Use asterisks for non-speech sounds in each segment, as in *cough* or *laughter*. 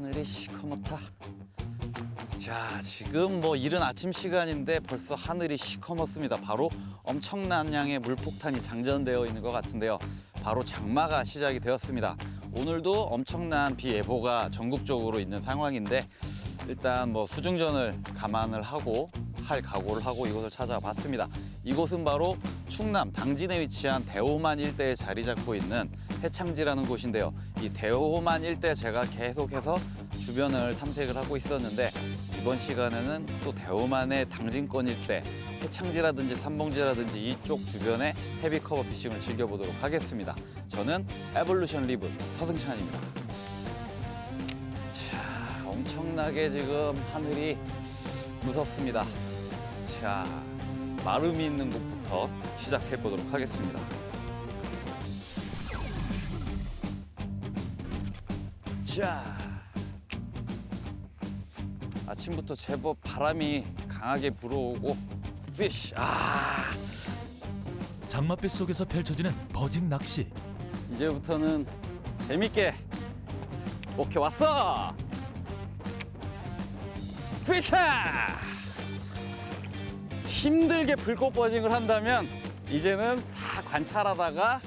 하늘이 시커멓다. 자, 지금 뭐 이른 아침 시간인데 벌써 하늘이 시커멓습니다. 바로 엄청난 양의 물폭탄이 장전되어 있는 것 같은데요. 바로 장마가 시작이 되었습니다. 오늘도 엄청난 비 예보가 전국적으로 있는 상황인데 일단 뭐 수중전을 감안을 하고 할 각오를 하고 이곳을 찾아봤습니다. 이곳은 바로 충남 당진에 위치한 대호만 일대에 자리 잡고 있는 해창지라는 곳인데요. 이 대호만 일대 제가 계속해서 주변을 탐색을 하고 있었는데 이번 시간에는 또 대호만의 당진권 일대 해창지라든지 삼봉지라든지 이쪽 주변의 헤비 커버 피싱을 즐겨보도록 하겠습니다. 저는 에볼루션 리브 서승찬입니다. 자, 엄청나게 지금 하늘이 무섭습니다. 자, 마름이 있는 곳부터 시작해 보도록 하겠습니다. 자, 아침부터 제법 바람이 강하게 불어오고 피쉬 아 장맛빛 속에서 펼쳐지는 버징 낚시. 이제부터는 재밌게 오케이 왔어 피쉬 힘들게 불꽃 버징을 한다면 이제는 다 관찰하다가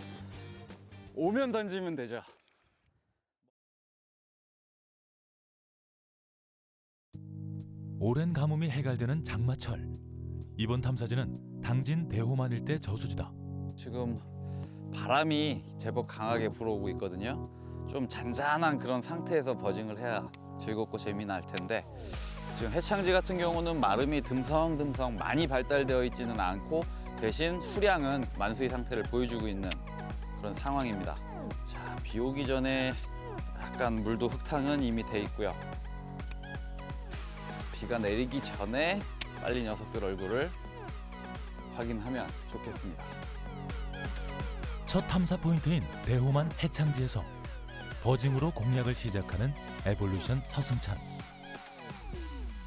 오면 던지면 되죠. 오랜 가뭄이 해갈되는 장마철. 이번 탐사지는 당진 대호만 일 대 저수지다. 지금 바람이 제법 강하게 불어오고 있거든요. 좀 잔잔한 그런 상태에서 버징을 해야 즐겁고 재미날 텐데 지금 해창지 같은 경우는 마름이 듬성듬성 많이 발달되어 있지는 않고 대신 수량은 만수의 상태를 보여주고 있는 그런 상황입니다. 자, 비 오기 전에 약간 물도 흙탕은 이미 돼 있고요. 비가 내리기 전에 빨리 녀석들 얼굴을 확인하면 좋겠습니다. 첫 탐사 포인트인 대호만 해창지에서 버징으로 공략을 시작하는 에볼루션 서승찬.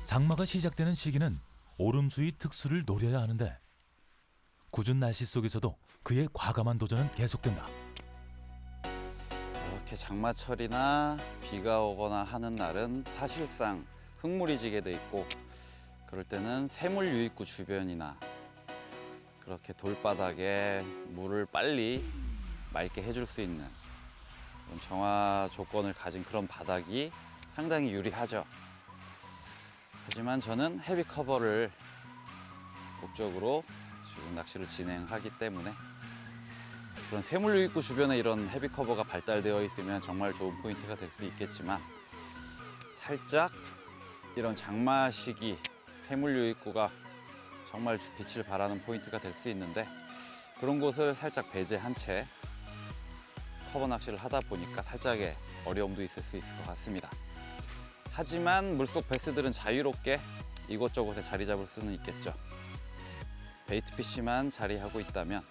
장마가 시작되는 시기는 오름수의 특수를 노려야 하는데 궂은 날씨 속에서도 그의 과감한 도전은 계속된다. 이렇게 장마철이나 비가 오거나 하는 날은 사실상 흙물이 지게 돼 있고 그럴 때는 새물 유입구 주변이나 그렇게 돌바닥에 물을 빨리 맑게 해줄 수 있는 정화 조건을 가진 그런 바닥이 상당히 유리하죠. 하지만 저는 헤비 커버를 목적으로 지금 낚시를 진행하기 때문에 그런 새물 유입구 주변에 이런 헤비 커버가 발달되어 있으면 정말 좋은 포인트가 될 수 있겠지만 살짝 이런 장마 시기 새물 유입구가 정말 주- 빛을 발하는 포인트가 될 수 있는데 그런 곳을 살짝 배제한 채 커버 낚시를 하다 보니까 살짝의 어려움도 있을 수 있을 것 같습니다. 하지만 물속 베스들은 자유롭게 이곳저곳에 자리 잡을 수는 있겠죠. 베이트 피쉬만 자리하고 있다면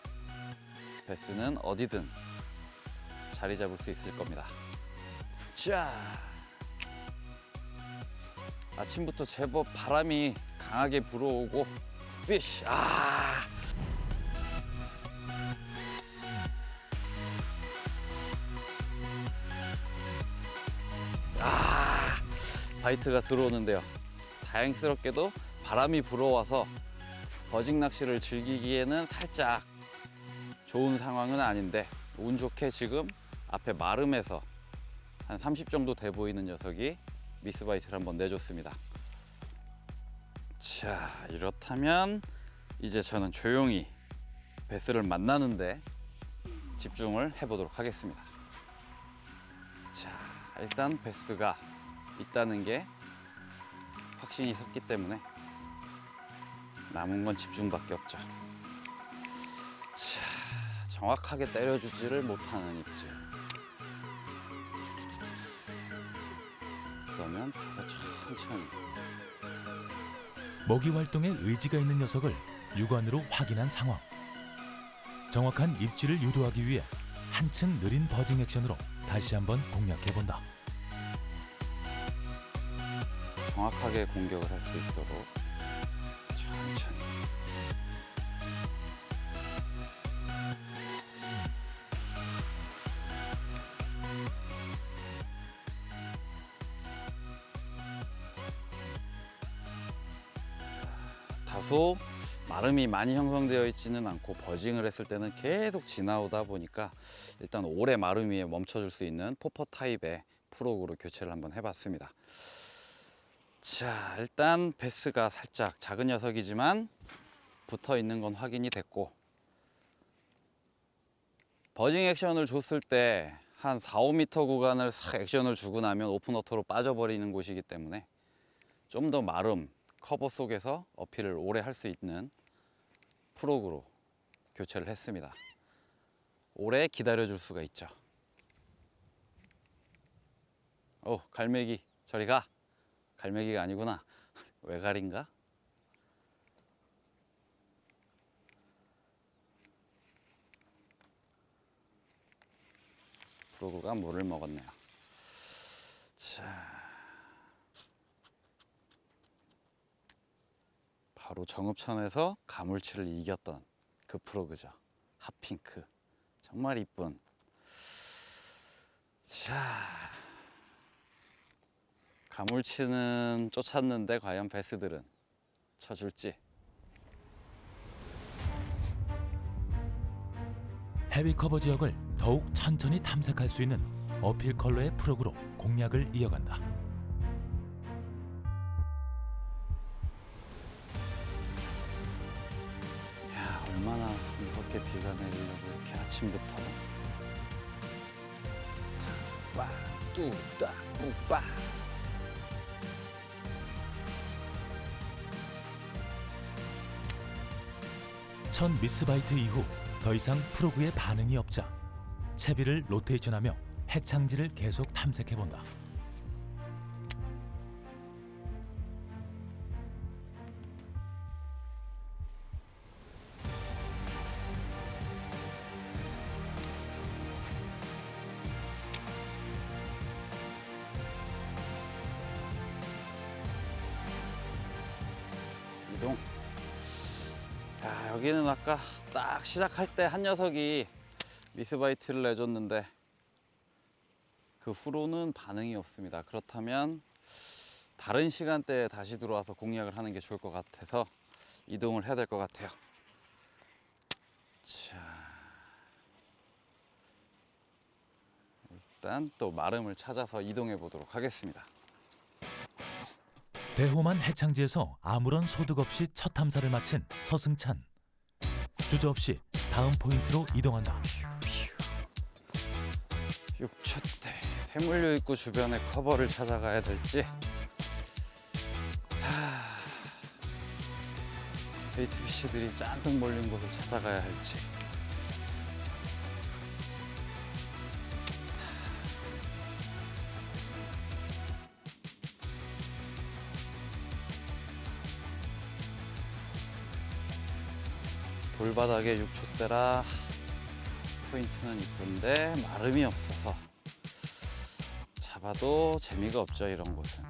베스는 어디든 자리 잡을 수 있을 겁니다. 자, 아침부터 제법 바람이 강하게 불어오고 피쉬 아. 아, 바이트가 들어오는데요. 다행스럽게도 바람이 불어와서 버징 낚시를 즐기기에는 살짝 좋은 상황은 아닌데 운 좋게 지금 앞에 마름에서 한 30 정도 돼 보이는 녀석이 미스바이트를 한번 내줬습니다. 자 이렇다면 이제 저는 조용히 베스를 만나는데 집중을 해보도록 하겠습니다. 자 일단 베스가 있다는 게 확신이 섰기 때문에 남은 건 집중밖에 없죠. 자, 정확하게 때려주지를 못하는 입질. 그러면 다소 천천히. 먹이 활동에 의지가 있는 녀석을 육안으로 확인한 상황. 정확한 입질을 유도하기 위해 한층 느린 버징 액션으로 다시 한번 공략해 본다. 정확하게 공격을 할 수 있도록 다소 마름이 많이 형성되어 있지는 않고 버징을 했을 때는 계속 지나오다 보니까 일단 오래 마름 위에 멈춰줄 수 있는 포퍼 타입의 프로그로 교체를 한번 해봤습니다. 자, 일단 베스가 살짝 작은 녀석이지만 붙어 있는 건 확인이 됐고 버징 액션을 줬을 때 한 4, 5m 구간을 싹 액션을 주고 나면 오픈어터로 빠져버리는 곳이기 때문에 좀 더 마름 커버 속에서 어필을 오래 할 수 있는 프로그로 교체를 했습니다. 오래 기다려 줄 수가 있죠. 오, 갈매기 저리 가. 갈매기가 아니구나. *laughs* 외갈인가? 프로그가 물을 먹었네요. 자. 바로 정읍천에서 가물치를 이겼던 그 프로그죠. 핫핑크. 정말 이쁜. 자. 가물치는 쫓았는데 과연 베스들은 쳐줄지. 헤비 커버 지역을 더욱 천천히 탐색할 수 있는 어필 컬러의 프로그로 공략을 이어간다. 무섭게 비가 내리려고 이렇게 아침부터. 빠, 뚜 따, 뿌 빠. 첫 미스바이트 이후 더 이상 프로그의 반응이 없자 채비를 로테이션하며 해창지를 계속 탐색해 본다. 여기는 아까 딱 시작할 때 한 녀석이 미스바이트를 내줬는데 그 후로는 반응이 없습니다. 그렇다면 다른 시간대에 다시 들어와서 공략을 하는 게 좋을 것 같아서 이동을 해야 될 것 같아요. 자, 일단 또 마름을 찾아서 이동해 보도록 하겠습니다. 대호만 해창지에서 아무런 소득 없이 첫 탐사를 마친 서승찬. 주저없이 다음 포인트로 이동한다. 6초대 세물류 입구 주변의 커버를 찾아가야 될지. 하... 베이트피쉬들이 잔뜩 몰린 곳을 찾아가야 할지 돌바닥에 6초대라 포인트는 이쁜데 마름이 없어서 잡아도 재미가 없죠 이런 곳은.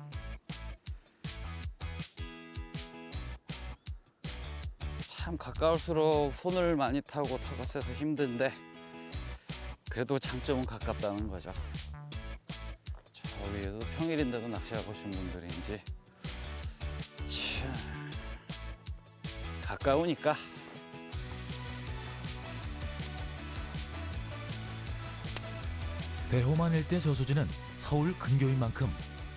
참 가까울수록 손을 많이 타고 타고 세서 힘든데 그래도 장점은 가깝다는 거죠. 저 위에도 평일인데도 낚시하고 오신 분들인지. 참 가까우니까 대호만 일대 저수지는 서울 근교인 만큼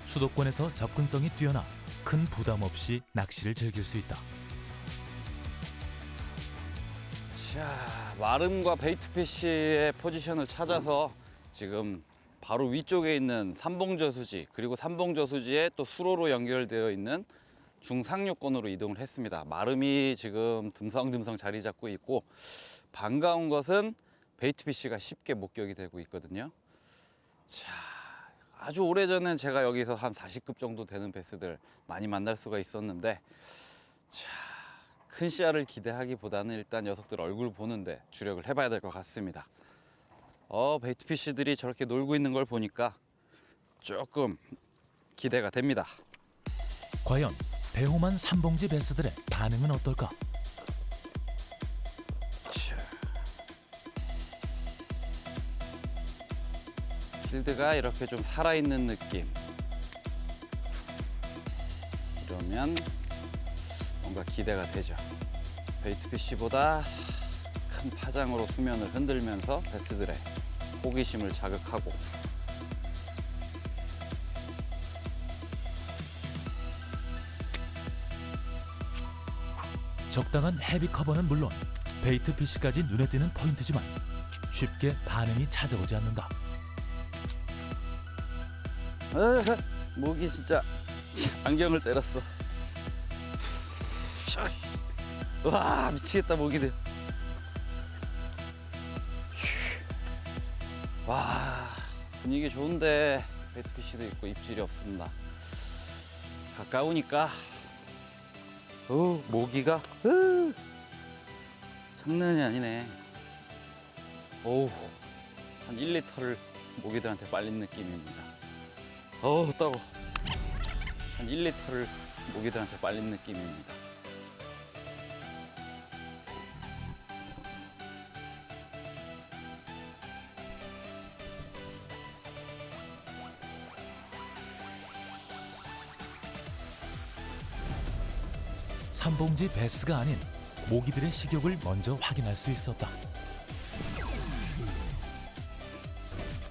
수도권에서 접근성이 뛰어나 큰 부담 없이 낚시를 즐길 수 있다. 자, 마름과 베이트피쉬의 포지션을 찾아서 지금 바로 위쪽에 있는 삼봉저수지 그리고 삼봉저수지에 또 수로로 연결되어 있는 중상류권으로 이동을 했습니다. 마름이 지금 듬성듬성 자리 잡고 있고 반가운 것은 베이트피쉬가 쉽게 목격이 되고 있거든요. 자, 아주 오래전엔 제가 여기서 한 40급 정도 되는 베스들 많이 만날 수가 있었는데 자, 큰 씨알을 기대하기보다는 일단 녀석들 얼굴 보는데 주력을 해봐야 될 것 같습니다. 어, 베이트피쉬들이 저렇게 놀고 있는 걸 보니까 조금 기대가 됩니다. 과연 대호만 삼봉지 베스들의 반응은 어떨까? 필드가 이렇게 좀 살아있는 느낌. 이러면 뭔가 기대가 되죠. 베이트피쉬보다 큰 파장으로 수면을 흔들면서 베스들의 호기심을 자극하고 적당한 헤비 커버는 물론 베이트 피쉬까지 눈에 띄는 포인트지만 쉽게 반응이 찾아오지 않는다. 목이 진짜 안경을 때렸어. 와 미치겠다 모기들. 와 분위기 좋은데 베이트피쉬도 있고 입질이 없습니다. 가까우니까 오 모기가 으, 장난이 아니네. 오우 한 1리터를 모기들한테 빨린 느낌입니다. 어우 따고 한 1리터를 모기들한테 빨린 느낌입니다. 삼봉지 베스가 아닌 모기들의 식욕을 먼저 확인할 수 있었다.